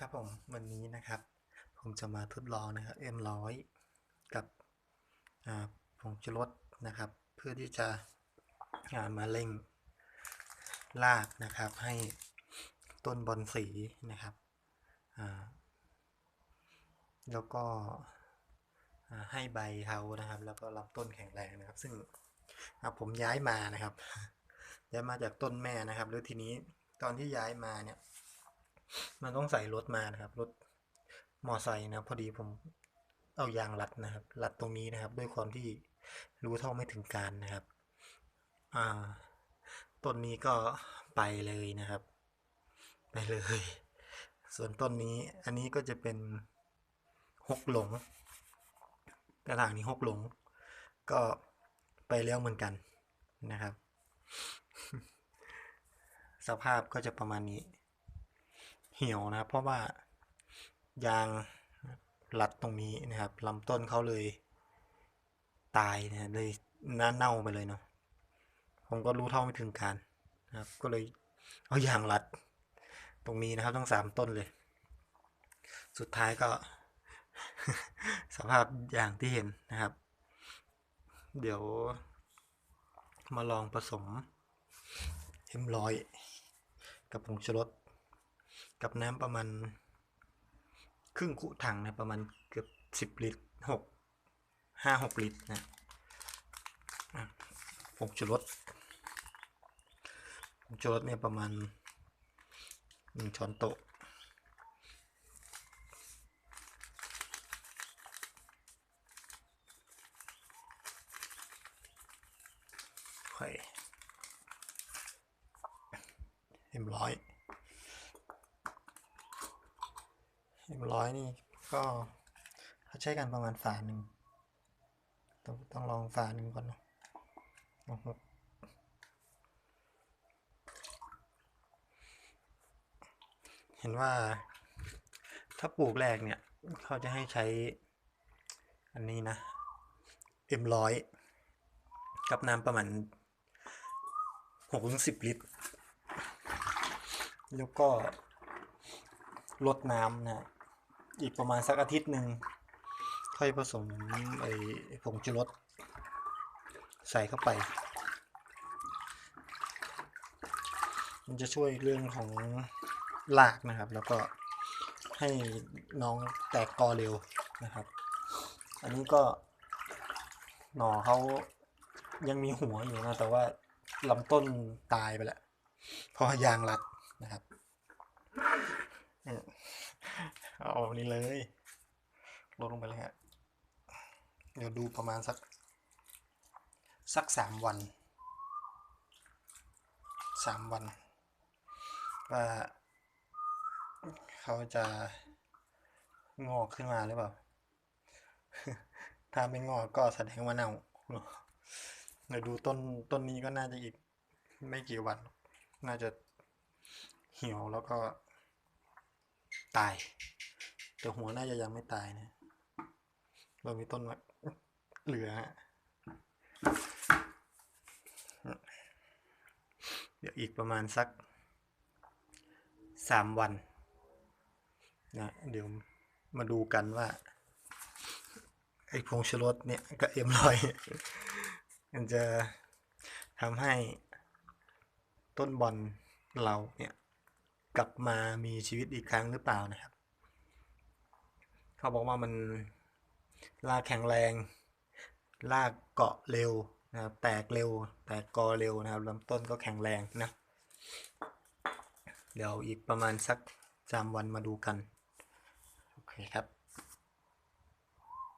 ครับผมวันนี้นะครับ ผมจะมาทดลองนะครับ M100 กับผงชูรสนะครับ เพื่อที่จะามาเร่งรากนะครับ ให้ต้นบอนสีนะครับแล้วก็ให้ใบเขานะครับ แล้วก็ลำต้นแข็งแรงนะครับ ซึ่งผมย้ายมานะครับย้ายมาจากต้นแม่นะครับ แล้วทีนี้ตอนที่ย้ายมาเนี่ย มันต้องใส่รถมานะครับ รถมอไซค์นะพอดีผมเอายางรัดนะครับ รัดตรงนี้นะครับ ด้วยความที่รู้เท่าไม่ถึงการนะครับ อ่าต้นนี้ก็ไปเลยนะครับ ไปเลย ส่วนต้นนี้อันนี้ก็จะเป็นหกหลง กระถางนี้หกหลง ก็ไปแล้วเหมือนกันนะครับ สภาพก็จะประมาณนี้ เหี่ยวนะครับ เพราะว่ายางรัดตรงนี้นะครับลำต้นเขาเลยตายนะเลยน้าเน่าไปเลยเนาะผมก็รู้เท่าไม่ถึงการนะครับ ก็เลยเอายางรัดตรงนี้นะครับทั้งสามต้นเลย สุดท้ายก็ สภาพอย่างที่เห็นนะครับ เดี๋ยว มาลองผสมเอ็มร้อยกับผงชูรส กับน้ำประมาณ ครึ่งคุถังนะประมาณเกือบสิบลิตรหกห้าหกลิตรนะผงชูรสผงชูรสเนี่ยประมาณหนึ่งช้อนโต๊ะค่อยเอ็มร้อย เอ็มร้อยนี่ก็เขาใช้กันประมาณฝาหนึ่งต้องต้องลองฝาหนึ่งก่อนเนะลองหกเห็นว่าถ้าปลูกแรกเนี่ย เขาจะให้ใช้ อันนี้นะเอ็มร้อยกับน้ำประมาณหกถึงสิบลิตร แล้วก็ลดน้ำนะ อีกประมาณสักอาทิตย์หนึ่งค่อยผสมไอ้ผงชูรสใส่เข้าไป มันจะช่วยเรื่องของรากนะครับ แล้วก็ให้น้องแตกกอเร็วนะครับ อันนี้ก็หน่อเขายังมีหัวอยู่นะ แต่ว่าลำต้นตายไปแล้วเพราะยางรัดนะครับ เอาอันนี้เลยลดลงไปเลยฮะเดี๋ยวดูประมาณสัก สักสามวันสามวัน ว่าเขาจะงอกขึ้นมาหรือเปล่า ถ้าไม่งอกก็แสดงว่าเน่าเดี๋ยวดูต้นต้นนี้ก็น่าจะอีก ไม่กี่วัน น่าจะเหี่ยวแล้วก็ตาย แต่หัวน่าจะยังไม่ตายนะ เรามีต้นมะเหลือฮะเดี๋ยวอีกประมาณสักสามวันนะเดี๋ยวมาดูกันว่าไอ้พงชูรสเนี่ยกับเอ็มลอยมันจะทำให้ต้นบอลเราเนี่ยกลับมามีชีวิตอีกครั้งหรือเปล่านะครับ เขาบอกว่ามันลากแข็งแรง ลากเกาะเร็วนะครับ แตกเร็ว แตกกอเร็วนะครับลำต้นก็แข็งแรงนะ เดี๋ยวอีกประมาณสักสามวันมาดูกัน โอเคครับ